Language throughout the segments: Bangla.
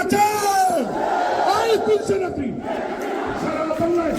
আছে এই তুলছে নেত্রী সারা বাংলায়।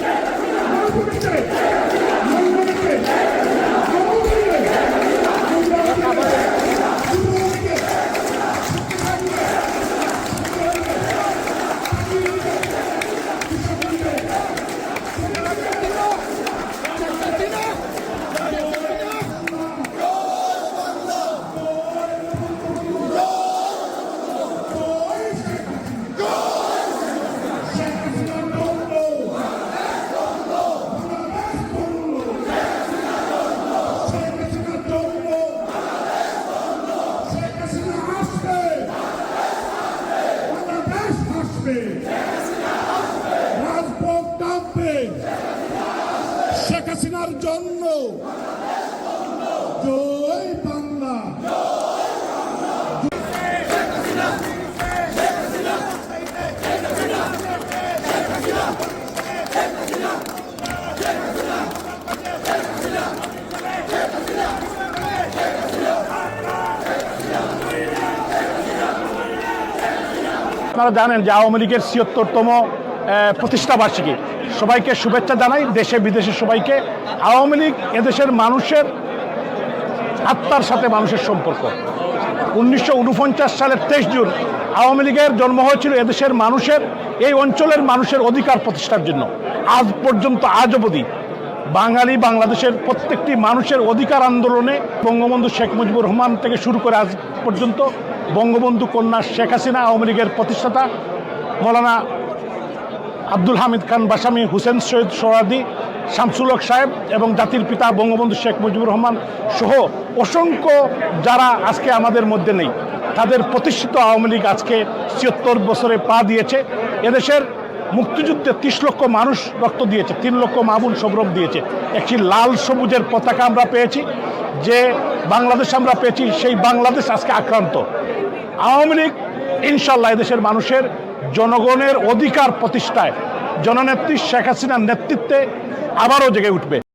জন্য। আপনারা জানেন যে আওয়ামী লীগের ছিয়ত্তরতম প্রতিষ্ঠা বার্ষিকী। সবাইকে শুভেচ্ছা জানাই, দেশে বিদেশে সবাইকে। আওয়ামী লীগ এদেশের মানুষের আত্মার সাথে মানুষের সম্পর্ক। উনিশশো ঊনপঞ্চাশ সালের তেইশ জুন আওয়ামী লীগের জন্ম হয়েছিল এদেশের মানুষের, এই অঞ্চলের মানুষের অধিকার প্রতিষ্ঠার জন্য। আজ পর্যন্ত, আজ অবধি বাঙালি বাংলাদেশের প্রত্যেকটি মানুষের অধিকার আন্দোলনে বঙ্গবন্ধু শেখ মুজিবুর রহমান থেকে শুরু করে আজ পর্যন্ত বঙ্গবন্ধু কন্যা শেখ হাসিনা আওয়ামী লীগের প্রতিষ্ঠাতা, মৌলানা আব্দুল হামিদ খান বাসামি, হুসেন সৈয়দ সোহাদি, শামসুল হক সাহেব এবং জাতির পিতা বঙ্গবন্ধু শেখ মুজিবুর রহমান সহ অসংখ্য যারা আজকে আমাদের মধ্যে নেই। তাদের প্রতিষ্ঠিত আওয়ামী লীগ আজকে ছিয়ত্তর বছরে পা দিয়েছে। এদেশের মুক্তিযুদ্ধে ত্রিশ লক্ষ মানুষ রক্ত দিয়েছে, তিন লক্ষ মামুন সবরম দিয়েছে। একটি লাল সবুজের পতাকা আমরা পেয়েছি, যে বাংলাদেশ আমরা পেয়েছি, সেই বাংলাদেশ আজকে আক্রান্ত। আওয়ামী লীগ ইনশাল্লাহ এদেশের মানুষের জনগণের অধিকার প্রতিষ্ঠায় জননেত্রী শেখ হাসিনার নেতৃত্বে আবারও জেগে উঠবে।